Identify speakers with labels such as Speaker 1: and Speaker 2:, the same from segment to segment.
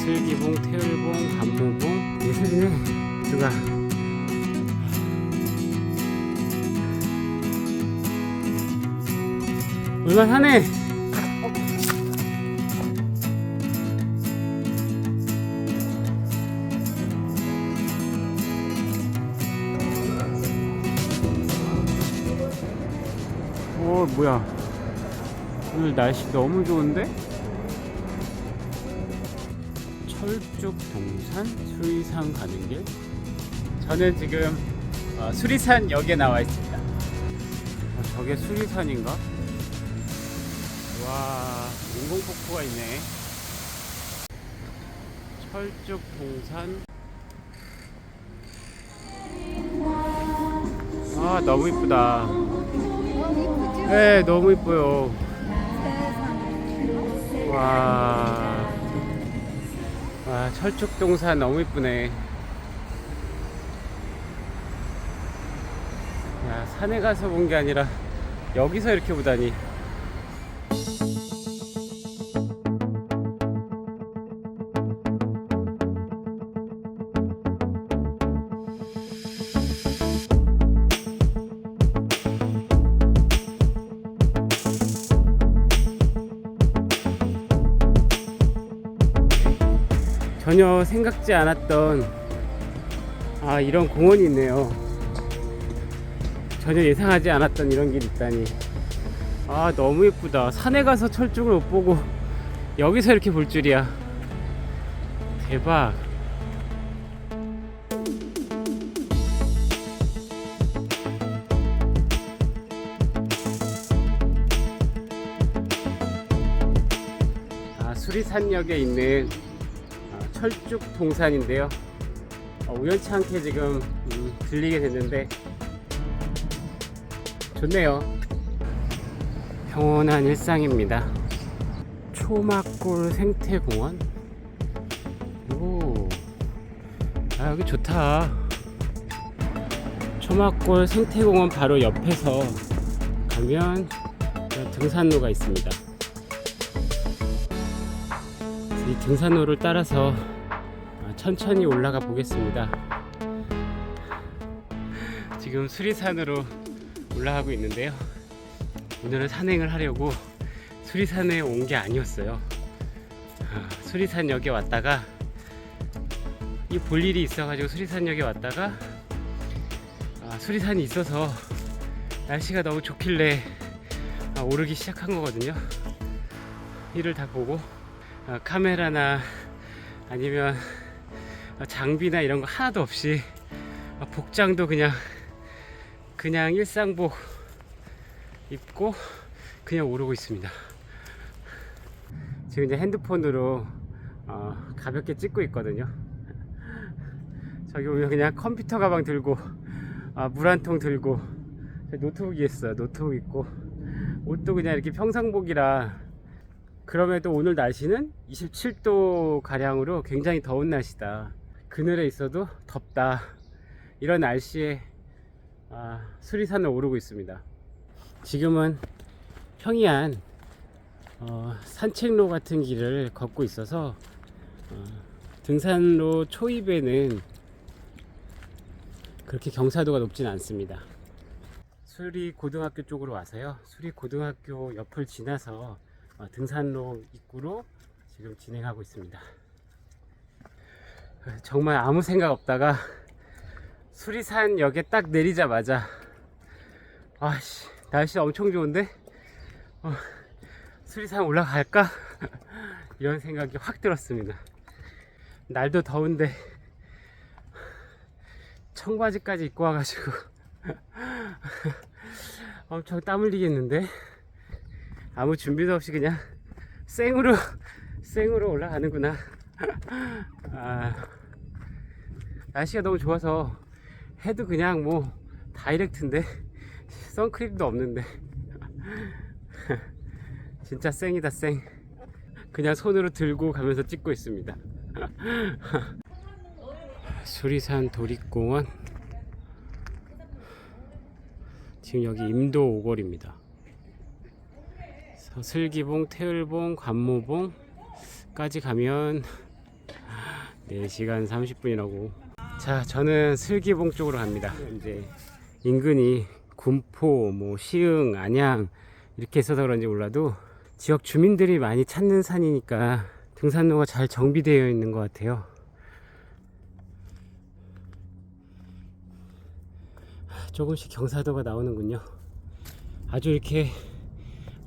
Speaker 1: 슬기봉, 태을봉, 감모봉. 예술이네 누가? 얼마하네? 오 뭐야. 오늘 날씨 너무 좋은데? 철쭉 동산 수리산 가는 길. 저는 지금 어, 수리산 역에 나와 있습니다. 어, 저게 수리산인가? 와 인공폭포가 있네. 철쭉 동산. 아 너무 이쁘다. 네 너무 이뻐요. 와, 와 철쭉동산 너무 이쁘네. 야, 산에 가서 본 게 아니라 여기서 이렇게 보다니. 전혀 생각지 않았던 아 이런 공원이 있네요. 전혀 예상하지 않았던 이런 길이 있다니. 아 너무 예쁘다. 산에 가서 철쭉을 못 보고 여기서 이렇게 볼 줄이야. 대박. 아 수리산역에 있는 아, 철쭉 동산인데요. 어, 우연치 않게 지금 음, 들리게 됐는데 좋네요. 평온한 일상입니다. 초막골 생태공원. 오, 아 여기 좋다. 초막골 생태공원 바로 옆에서 가면 등산로가 있습니다. 이 등산로를 따라서 아, 천천히 올라가 보겠습니다. 지금 수리산으로 올라가고 있는데요. 오늘은 산행을 하려고 수리산에 온 게 아니었어요. 아, 수리산역에 왔다가 이 볼 일이 있어가지고 수리산역에 왔다가 아, 수리산이 있어서 날씨가 너무 좋길래 아, 오르기 시작한 거거든요. 이를 다 보고 어, 카메라나 아니면 어, 장비나 이런 거 하나도 없이 어, 복장도 그냥 그냥 일상복 입고 그냥 오르고 있습니다. 지금 이제 핸드폰으로 어, 가볍게 찍고 있거든요. 저기 보면 그냥 컴퓨터 가방 들고 아, 물한 통 들고 노트북이 있어요. 노트북 있고 옷도 그냥 이렇게 평상복이라 그럼에도 오늘 날씨는 27도 가량으로 굉장히 더운 날씨다. 그늘에 있어도 덥다. 이런 날씨에 아, 수리산을 오르고 있습니다. 지금은 평이한 어, 산책로 같은 길을 걷고 있어서 어, 등산로 초입에는 그렇게 경사도가 높진 않습니다. 수리 고등학교 쪽으로 와서요. 수리 고등학교 옆을 지나서 어, 등산로 입구로 지금 진행하고 있습니다. 정말 아무 생각 없다가 수리산 역에 딱 내리자마자 아씨 날씨 엄청 좋은데 어, 수리산 올라갈까 이런 생각이 확 들었습니다. 날도 더운데 청바지까지 입고 와가지고 엄청 땀 흘리겠는데 아무 준비도 없이 그냥 생으로 생으로 올라가는구나. 아, 날씨가 너무 좋아서 해도 그냥 뭐 다이렉트인데 선크림도 없는데 진짜 생이다 생. 그냥 손으로 들고 가면서 찍고 있습니다. 수리산 도립공원 지금 여기 임도 오골입니다. 슬기봉, 태을봉, 관모봉까지 가면 4시간 30분이라고. 자, 저는 슬기봉 쪽으로 갑니다. 이제 인근이 군포, 뭐 시흥, 안양 이렇게 있어서 그런지 몰라도 지역 주민들이 많이 찾는 산이니까 등산로가 잘 정비되어 있는 것 같아요. 조금씩 경사도가 나오는군요. 아주 이렇게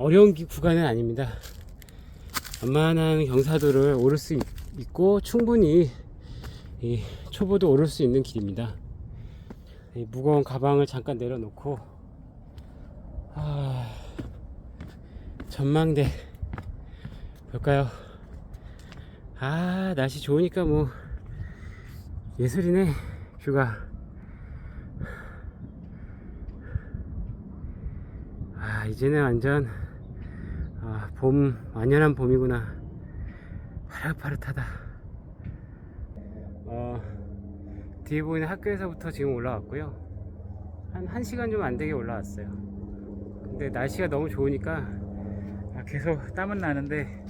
Speaker 1: 어려운 기- 구간은 아닙니다. 완만한 경사도를 오를 수 있- 있고 충분히 이 초보도 오를 수 있는 길입니다. 이 무거운 가방을 잠깐 내려놓고 아, 전망대 볼까요? 아 날씨 좋으니까 뭐 예술이네 뷰가 아 이제는 완전 아, 봄 완연한 봄이구나. 파릇파릇하다. 어, 뒤에 보이는 학교에서부터 지금 올라왔고요. 한 1시간 좀 안 되게 올라왔어요. 근데 날씨가 너무 좋으니까 아, 계속 땀은 나는데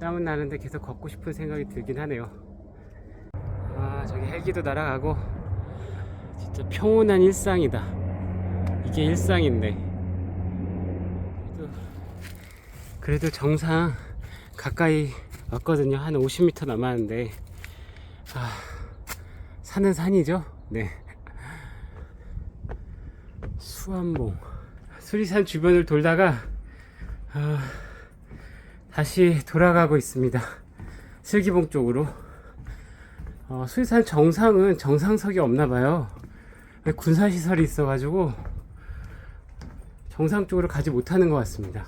Speaker 1: 땀은 나는데 계속 걷고 싶은 생각이 들긴 하네요. 아 저기 헬기도 날아가고 진짜 평온한 일상이다. 이게 일상인데 그래도, 그래도 정상 가까이 왔거든요. 한 50m 남았는데. 아 산은 산이죠? 네. 수암봉. 수리산 주변을 돌다가 아, 다시 돌아가고 있습니다. 슬기봉 쪽으로. 어, 수리산 정상은 정상석이 없나봐요. 군사시설이 있어가지고 정상 쪽으로 가지 못하는 것 같습니다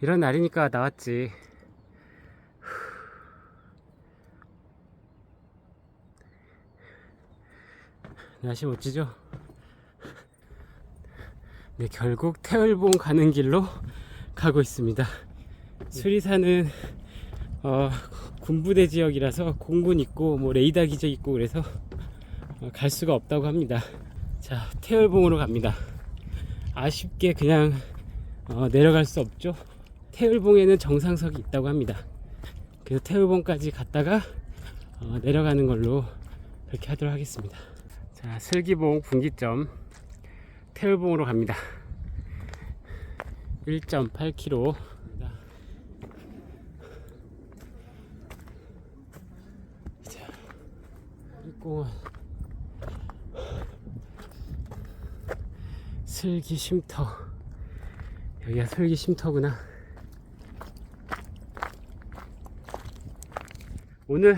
Speaker 1: 이런 날이니까 나왔지 날씨 멋지죠? 네, 결국 태을봉 가는 길로 가고 있습니다. 수리산은 어, 군부대 지역이라서 공군 있고 뭐 레이더 기지 있고 그래서 어, 갈 수가 없다고 합니다. 자, 태을봉으로 갑니다. 아쉽게 그냥 어, 내려갈 수 없죠. 태을봉에는 정상석이 있다고 합니다. 그래서 태을봉까지 갔다가 어, 내려가는 걸로 그렇게 하도록 하겠습니다. 자, 슬기봉 분기점 태울봉으로 갑니다. 1.8km. 자, 그리고 슬기 쉼터. 여기가 슬기 쉼터구나. 오늘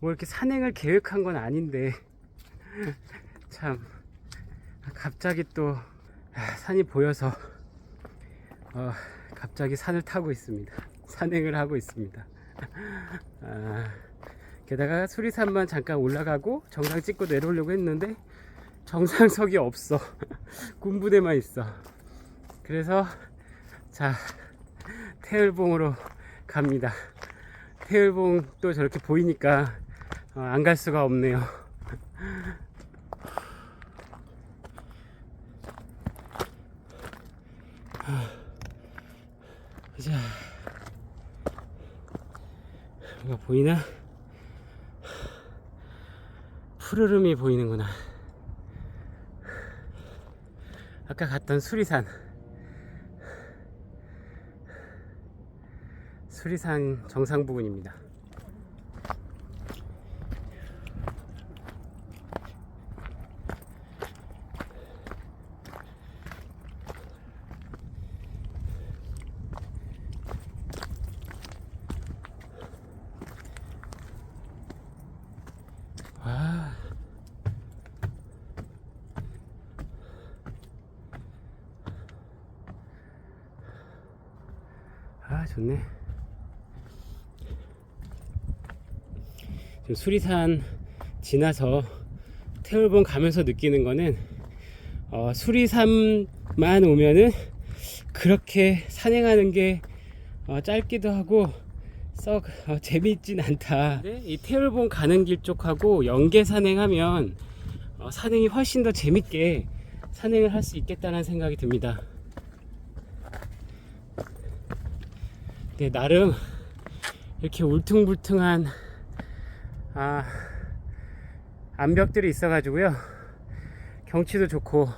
Speaker 1: 뭐 이렇게 산행을 계획한 건 아닌데 참 갑자기 또 아, 산이 보여서 어, 갑자기 산을 타고 있습니다. 산행을 하고 있습니다. 아, 게다가 수리산만 잠깐 올라가고 정상 찍고 내려오려고 했는데 정상석이 없어. 군부대만 있어. 그래서 자 태을봉으로 갑니다. 태을봉 또 저렇게 보이니까 어, 안갈 수가 없네요. 자, 뭐가 보이나? 푸르름이 보이는구나. 아까 갔던 수리산. 수리산 정상 부근입니다. 수리산 지나서 태울봉 가면서 느끼는 거는 어, 수리산만 오면은 그렇게 산행하는 게 어, 짧기도 하고 썩 어, 재미있진 않다. 근데 이 태울봉 가는 길 쪽하고 연계 산행하면 어, 산행이 훨씬 더 재밌게 산행을 할 수 있겠다는 생각이 듭니다. 네, 나름 이렇게 울퉁불퉁한 아, 암벽들이 있어가지고요. 경치도 좋고,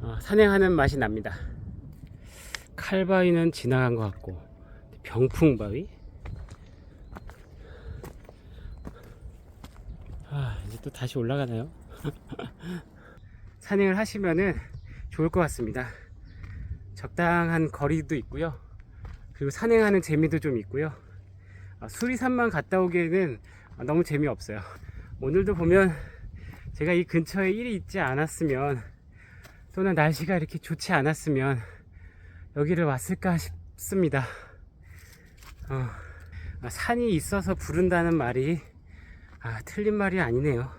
Speaker 1: 어, 산행하는 맛이 납니다. 칼바위는 지나간 것 같고, 병풍바위? 아, 이제 또 다시 올라가나요? 산행을 하시면은 좋을 것 같습니다. 적당한 거리도 있고요. 그리고 산행하는 재미도 좀 있고요. 아, 수리산만 갔다 오기에는 너무 재미없어요. 오늘도 보면 제가 이 근처에 일이 있지 않았으면 또는 날씨가 이렇게 좋지 않았으면 여기를 왔을까 싶습니다. 어, 아, 산이 있어서 부른다는 말이 아, 틀린 말이 아니네요.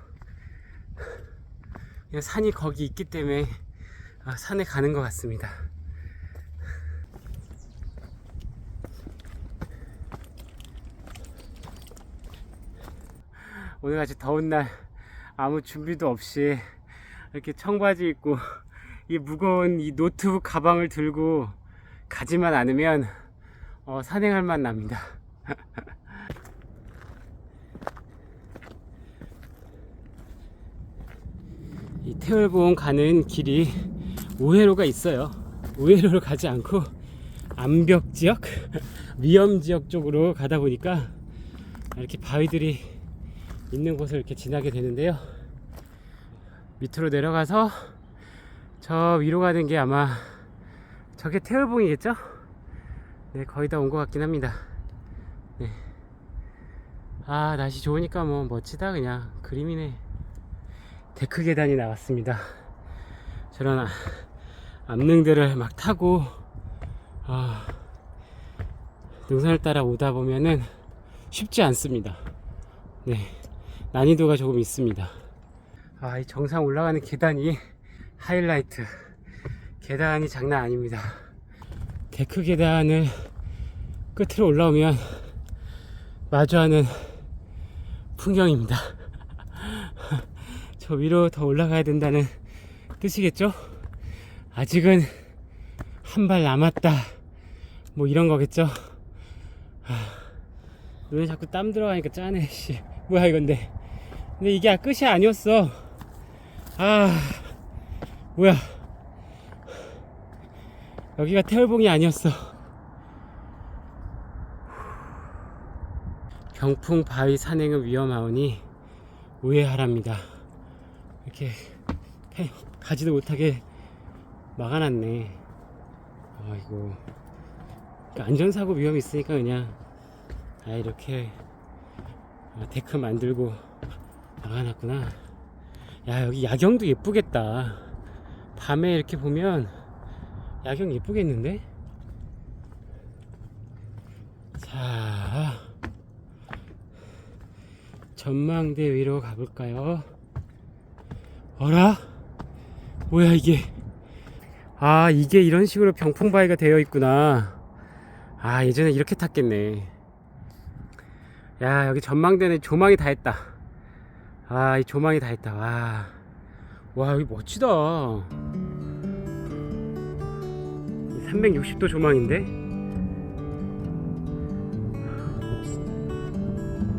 Speaker 1: 산이 거기 있기 때문에 아, 산에 가는 것 같습니다. 오늘같이 더운 날 아무 준비도 없이 이렇게 청바지 입고 이 무거운 이 노트북 가방을 들고 가지만 않으면 어, 산행할 맛 납니다. 이 태월봉 가는 길이 우회로가 있어요. 우회로를 가지 않고 암벽 지역, 위험 지역 쪽으로 가다 보니까 이렇게 바위들이 있는 곳을 이렇게 지나게 되는데요. 밑으로 내려가서 저 위로 가는 게 아마 저게 태월봉이겠죠? 네, 거의 다 온 것 같긴 합니다. 네. 아, 날씨 좋으니까 뭐 멋지다 그냥 그림이네. 데크 계단이 나왔습니다. 저런 아- 암릉들을 막 타고 아, 능선을 따라 오다 보면은 쉽지 않습니다. 네, 난이도가 조금 있습니다. 아, 이 정상 올라가는 계단이 하이라이트. 계단이 장난 아닙니다. 데크 계단을 끝으로 올라오면 마주하는 풍경입니다. 저 위로 더 올라가야 된다는 뜻이겠죠? 아직은 한 발 남았다. 뭐 이런 거겠죠? 아, 눈에 자꾸 땀 들어가니까 짠해, 씨. 뭐야, 이건데. 근데 이게 끝이 아니었어. 아, 뭐야. 여기가 태월봉이 아니었어. 병풍 바위 산행은 위험하오니 우회하랍니다. 이렇게 해- 가지도 못하게 막아놨네. 아이고. 안전사고 위험이 있으니까 그냥 아 이렇게 아, 데크 만들고 막아놨구나. 야 여기 야경도 예쁘겠다. 밤에 이렇게 보면 야경 예쁘겠는데? 자 전망대 위로 가볼까요? 어라? 뭐야 이게? 아 이게 이런 식으로 병풍바위가 되어 있구나. 아 예전에 이렇게 탔겠네. 야 여기 전망대는 조망이 다 했다. 아 이 조망이 다 했다. 와, 와 여기 멋지다. 360도 조망인데?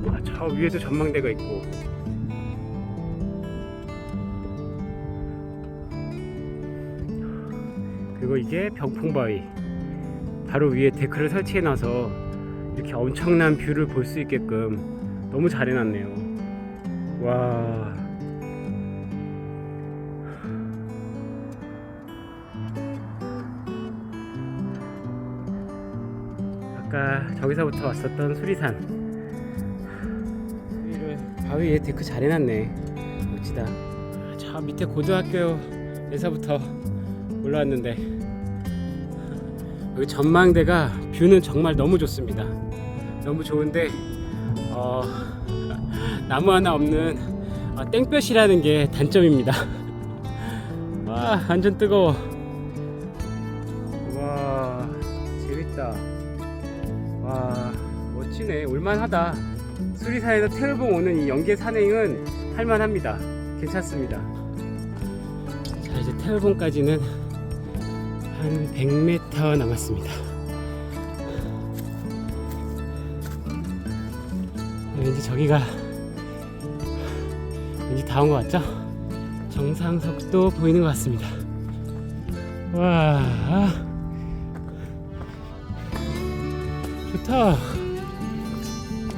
Speaker 1: 와, 저 위에도 전망대가 있고. 그리고 이게 병풍바위. 바로 위에 데크를 설치해 놔서 이렇게 엄청난 뷰를 볼 수 있게끔 너무 잘 해놨네요. 와. 아까 저기서부터 왔었던 수리산. 위를 바위 위에 데크 잘 해놨네. 멋지다. 아, 저 밑에 고등학교에서부터 올라왔는데 여기 전망대가 뷰는 정말 너무 좋습니다. 너무 좋은데 어, 나무 하나 없는 어, 땡볕이라는 게 단점입니다. 와 완전 뜨거워. 와 재밌다. 와 멋지네. 올만하다. 수리사에서 태울봉 오는 이 연계 산행은 할만합니다. 괜찮습니다. 자 이제 태울봉까지는 한 100m 남았습니다. 왠지 저기가 다 온 것 같죠? 정상석도 보이는 것 같습니다. 와, 좋다.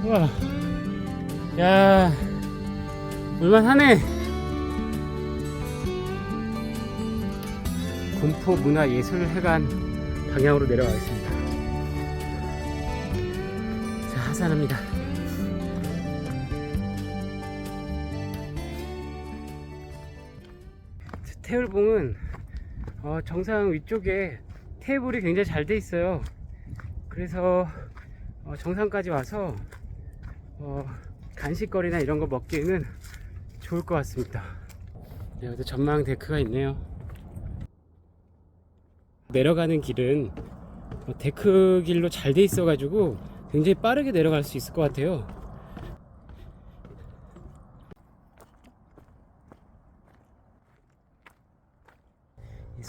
Speaker 1: 와, 야, 올만하네. 군포 문화예술회관 방향으로 내려가겠습니다. 자, 하산합니다. 태울봉은 어, 정상 위쪽에 테이블이 굉장히 잘 돼 있어요. 그래서 어, 정상까지 와서 어, 간식거리나 이런 거 먹기에는 좋을 것 같습니다. 네, 여기도 전망 데크가 있네요. 내려가는 길은 어, 데크 길로 잘 돼 있어 가지고 굉장히 빠르게 내려갈 수 있을 것 같아요.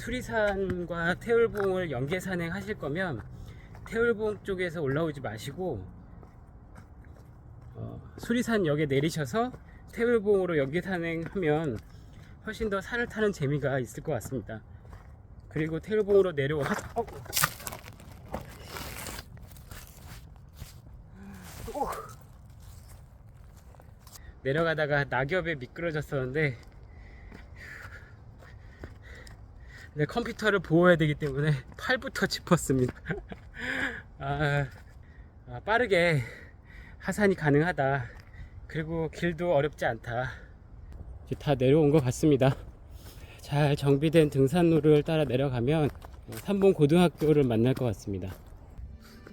Speaker 1: 수리산과 태울봉을 연계 산행하실 거면 태울봉 쪽에서 올라오지 마시고 어, 수리산 역에 내리셔서 태울봉으로 연계 산행하면 훨씬 더 산을 타는 재미가 있을 것 같습니다. 그리고 태울봉으로 내려와 어. 오. 내려가다가 낙엽에 미끄러졌었는데 내 컴퓨터를 보호해야 되기 때문에 팔부터 짚었습니다. 아, 아, 빠르게 하산이 가능하다. 그리고 길도 어렵지 않다. 이제 다 내려온 것 같습니다. 잘 정비된 등산로를 따라 내려가면 삼봉 고등학교를 만날 것 같습니다.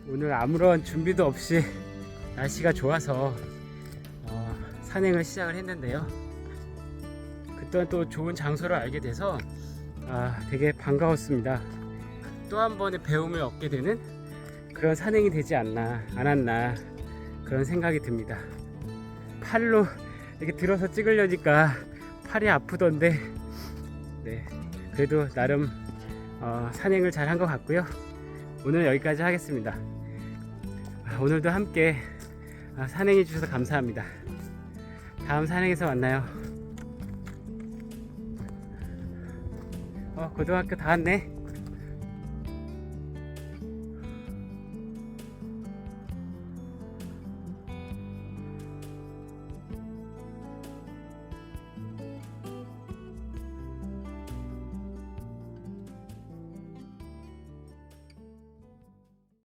Speaker 1: 오늘 아무런 준비도 없이 날씨가 좋아서 어, 산행을 시작을 했는데요. 그동안 또 좋은 장소를 알게 돼서 아, 되게 반가웠습니다. 또 한 번의 배움을 얻게 되는 그런 산행이 되지 않나, 않았나 그런 생각이 듭니다. 팔로 이렇게 들어서 찍으려니까 팔이 아프던데, 네, 그래도 나름 어, 산행을 잘 한 것 같고요. 오늘 여기까지 하겠습니다. 아, 오늘도 함께 아, 산행해 주셔서 감사합니다. 다음 산행에서 만나요. 어, 고등학교 다 왔네.